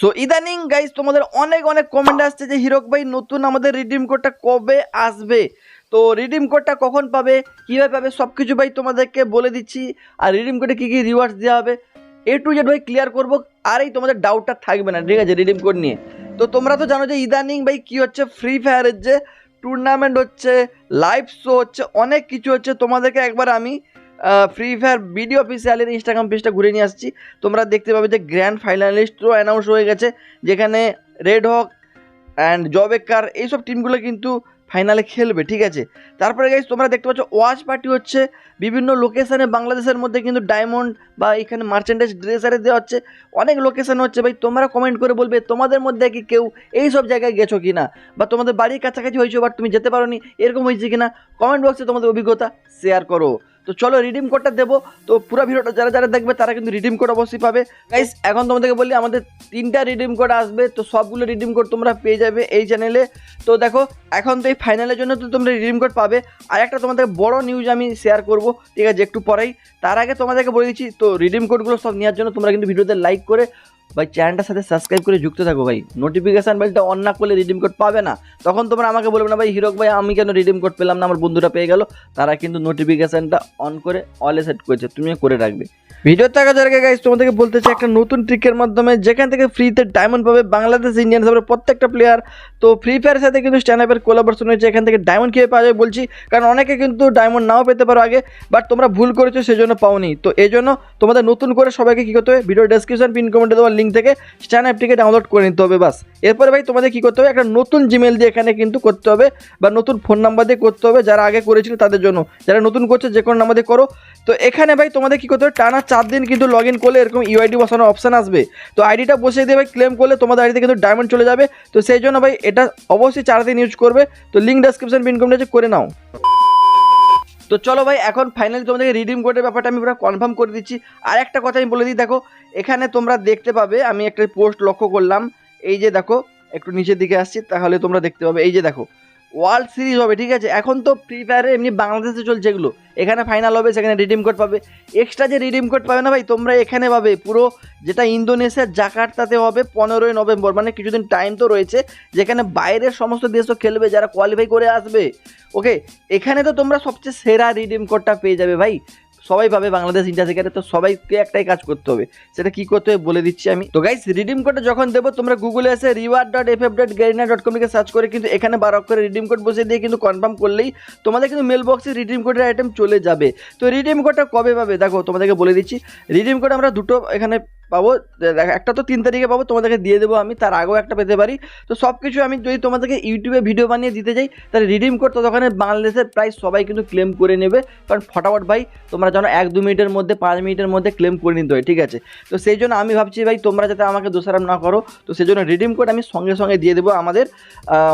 So ইদানিং guys তোমাদের অনেক অনেক কমেন্ট আসছে যে, হিরক ভাই, নতুন আমাদের রিডিম কোডটা কবে আসবে? তো রিডিম কোডটা কখন পাবে? কীভাবে পাবে? সব কিছু ভাই তোমাদেরকে বলে দিচ্ছি। আর রিডিম কোডে কী কী রিওয়ার্ডস দেওয়া হবে? এ টু জেড ভাই ক্লিয়ার করব, আর এই তোমাদের ডাউটটা থাকবে না, ঠিক আছে রিডিম কোড নিয়ে। তো, তোমরা তো জানো যে, ইদানিং ভাই কী হচ্ছে? ফ্রি ফায়ারের যে টুর্নামেন্ট হচ্ছে লাইভ শো হচ্ছে, অনেক কিছু হচ্ছে। তোমাদেরকে একবার আমি ফ্রি ফায়ার ভিডিও অফিসিয়ালের ইনস্টাগ্রাম পেজটা ঘুরে নিয়ে আসছি। তোমরা দেখতে পাবে যে গ্র্যান্ড ফাইনালিস্টও অ্যানাউন্স হয়ে গেছে, যেখানে রেড হক অ্যান্ড জবেকার এইসব টিমগুলো কিন্তু ফাইনালে খেলবে, ঠিক আছে? তারপরে গাইজ তোমরা দেখতে পাচ্ছ ওয়াচ পার্টি হচ্ছে, বিভিন্ন লোকেশানে বাংলাদেশের মধ্যে কিন্তু ডায়মন্ড বা এখানে মার্চেন্ডাইজ ড্রেসারে দেওয়া হচ্ছে। অনেক লোকেশান হচ্ছে ভাই, তোমরা কমেন্ট করে বলবে তোমাদের মধ্যে কি কেউ এই সব জায়গায় গেছো কি না বা তোমাদের বাড়ির কাছাকাছি হয়েছো বাট তুমি যেতে পারো নি এরকম হয়েছে কি না কমেন্ট বক্সে তোমাদের অভিজ্ঞতা শেয়ার করো। তো চলো রিডিম কোডটা দেবো। তো পুরো ভিডিওটা যারা যারা দেখবে, তারা কিন্তু রিডিম কোড অবশ্যই পাবে। গাইস এখন তোমাদেরকে বলি, আমাদের তিনটা রিডিম কোড আসবে, তো সবগুলো রিডিম কোড তোমরা পেয়ে যাবে এই চ্যানেলে তো দেখো, এখন তো এই ফাইনালের জন্য তো তোমরা রিডিম কোড পাবে। আর একটা তোমাদের বড় নিউজ আমি শেয়ার করব, ঠিক আছে, একটু পরেই। তার আগে তোমাদেরকে বলে দিচ্ছি, তো রিডিম কোডগুলো সব নেওয়ার জন্য তোমরা কিন্তু ভিডিওতে লাইক করে ভাই চ্যানেলটার সাথে সাবস্ক্রাইব করে যুক্ত থাকো ভাই। নোটিফিকেশান বেলটা অন না করলে রিডিম কোড পাবে না। তখন তোমরা আমাকে বলবে না, ভাই হিরক ভাই, আমি কেন রিডিম কোড পেলাম না? আমার বন্ধুরা পেয়ে গেল। তারা কিন্তু নোটিফিকেশানটা অন করে অলে সেট করেছে। তুমিও করে রাখবে। ভিডিও থাকা যার আগে তোমাদেরকে বলতে চাই একটা নতুন ট্রিকের মাধ্যমে, যেখান থেকে ফ্রিতে ডায়মন্ড পাবে বাংলাদেশ ইন্ডিয়ান সাপোর্ট প্রত্যেকটা প্লেয়ার তো ফ্রি ফায়ারের সাথে কিন্তু স্ট্যান্ড আপের কোলাবোরেশন হয়েছে, এখান থেকে ডায়মন্ড কীভাবে পাওয়া যায় বলছি। কারণ অনেকে কিন্তু ডায়মন্ড নাও পেতে পারো আগে বাট তোমরা ভুল করেছ সেই জন্য পাওনি। তো এই জন্য তোমাদের নতুন করে সবাইকে কী করতে হবে? ভিডিও ডেসক্রিপশন পিন কমেন্টে দেওয়ার লিঙ্ক থেকে স্ট্যান্ড অ্যাপটিকে ডাউনলোড করে নিতে হবে, বাস। এরপরে ভাই, তোমাদের কী করতে হবে? একটা নতুন জিমেল দিয়ে এখানে কিন্তু করতে হবে, বা নতুন ফোন নাম্বার দিয়ে করতে হবে, যারা আগে করেছিল তাদের জন্য। যারা নতুন করছে, যে কোনো নাম্বার দিয়ে করো। তো এখানে ভাই, তোমাদের কী করতে হবে? টানা চার দিন কিন্তু লগ ইন করলে এরকম ইউআইডি বসানোর অপশান আসবে। তো আইডিটা বসিয়ে দিয়ে ভাই ক্লেম করলে তোমাদের আইডিতে কিন্তু ডায়মন্ড চলে যাবে। তো সেই জন্য ভাই এটা অবশ্যই চার দিন ইউজ করবে। তো লিঙ্ক ডেসক্রিপশন পিন কমেন্টে করে নাও। তো চলো ভাই, এখন ফাইনালি তোমাদেরকে রিডিম কোডের ব্যাপারটা আমি পুরো কনফার্ম করে দিচ্ছি। আর একটা কথা আমি বলে দিই, দেখো, এখানে তোমরা দেখতে পাবে, আমি একটা পোস্ট লক্ষ্য করলাম। এই যে দেখো, একটু নিচের দিকে আসছি, তাহলে তোমরা দেখতে পাবে। এই যে দেখো ওয়ার্ল্ড সিরিজ হবে, ঠিক আছে? এখন তো ফ্রি ফায়ারে এমনি বাংলাদেশে চলছে এগুলো। এখানে ফাইনাল হবে, সেখানে রিডিম কোড পাবে। এক্সট্রা যে রিডিম কোড পাবে না ভাই, তোমরা এখানে পাবে। পুরো যেটা ইন্দোনেশিয়ার জাকার্তাতে হবে পনেরোই নভেম্বর মানে কিছুদিন টাইম তো রয়েছে, যেখানে বাইরের সমস্ত দেশও খেলবে, যারা কোয়ালিফাই করে আসবে। ওকে এখানে তো তোমরা সবচেয়ে সেরা রিডিম কোডটা পেয়ে যাবে ভাই। সবাই পাবে বাংলাদেশ ইন্ডিয়া সেখানে তো সবাইকে একটাই কাজ করতে হবে। সেটা কি করতে হবে বলে দিচ্ছি আমি। তো গাইস রিডিম কোডটা যখন দেবো, তোমরা গুগলে এসে reward dot F F dot Garena dot কমকে সার্চ করে কিন্তু এখানে বার করে রিডিম কোড বসে দিয়ে কিন্তু কনফার্ম করলেই তোমাদের কিন্তু মেল বক্সে রিডিম কোডের আইটেম চলে যাবে। তো রিডিম কোডটা কবে পাবে? দেখো, তোমাদেরকে বলে দিচ্ছি। রিডিম কোড আমরা দুটো এখানে পাবো। একটা তো তিন তারিখে পাবো, তোমাদেরকে দিয়ে দেবো আমি, তার আগেও একটা পেতে পারি। তো সব কিছু আমি যদি তোমাদেরকে ইউটিউবে ভিডিও বানিয়ে দিতে যাই, তাহলে রিডিম কোড তো ওখানে বাংলাদেশের প্রায় সবাই কিন্তু ক্লেম করে নেবে। কারণ ফটাফট ভাই, তোমরা জানো এক দু মিনিটের মধ্যে, পাঁচ মিনিটের মধ্যে ক্লেম করে নিতে হয়, ঠিক আছে? তো সেই জন্য আমি ভাবছি ভাই, তোমরা যাতে আমাকে দোষারাম না করো, তো সেই জন্য রিডিম কোড আমি সঙ্গে সঙ্গে দিয়ে দেবো আমাদের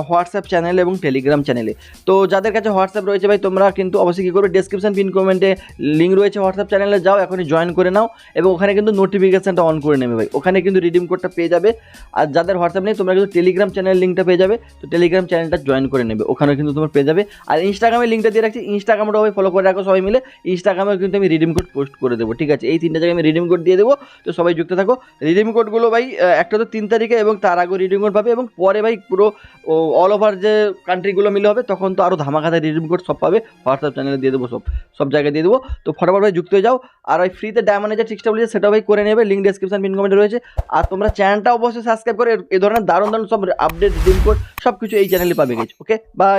হোয়াটসঅ্যাপ চ্যানেলে এবং টেলিগ্রাম চ্যানেলে তো যাদের কাছে হোয়াটসঅ্যাপ রয়েছে ভাই, তোমরা কিন্তু অবশ্যই কী করবে ডেসক্রিপশন পিন কমেন্টে লিঙ্ক রয়েছে হোয়াটসঅ্যাপ চ্যানেলে যাও, এখনই জয়েন করে নাও এবং ওখানে কিন্তু নোটিফিকেশনটা অন করে নেবে ভাই। ওখানে কিন্তু রিডিম কোডটা পেয়ে যাবে। আর যাদের হোয়াটসঅ্যাপ নেই, তোমরা কিন্তু টেলিগ্রাম চ্যানেলের লিঙ্কটা পেয়ে যাবে। তো টেলিগ্রাম চ্যানেলটা জয়েন করে নেবে। ওখানে কিন্তু তোমরা পেয়ে যাবে। আর ইনস্টাগ্রামে লিঙ্কটা দিয়ে রাখছি। ইনস্টাগ্রামটা ভাই ফলো করে রাখো সবাই মিলে। ইনস্টাগ্রামে কিন্তু আমি রিডিম কোড পোস্ট করে দেবো, ঠিক আছে? এই তিনটা জায়গায় আমি রিডিম কোড দিয়ে দেবো। তো সবাই যুক্ত থাকো। রিডিম কোডগুলো ভাই একটা তো তিন তারিখে এবং তার আগে রিডিম কোড পাবে এবং পরে ভাই পুরো অল ওভার যে কান্ট্রিগুলো মিলে হবে, তখন তো আরও ধামাকাতে রিডিম কোড সব পাবে। হোয়াটসঅ্যাপ চ্যানেলে দিয়ে দেবো সব। সব জায়গায় দিয়ে দেবো। তো ফটাফট ভাই যুক্ত হয়ে যাও। আর ওই ফ্রিতে ডায়মন্ডের যে ট্রিক্সটা বলেছে সেটা ভাই করে নেবে। লিঙ্ক ডেসক্রিপশন পিন কমেন্টে রয়েছে। আর তোমরা চ্যানেলটা অবশ্যই সাবস্ক্রাইব করে এ ধরনের দারুণ দারুণ সব আপডেট দিন কোড সব কিছু এই চ্যানেলে পাবে গেছে ওকে বাই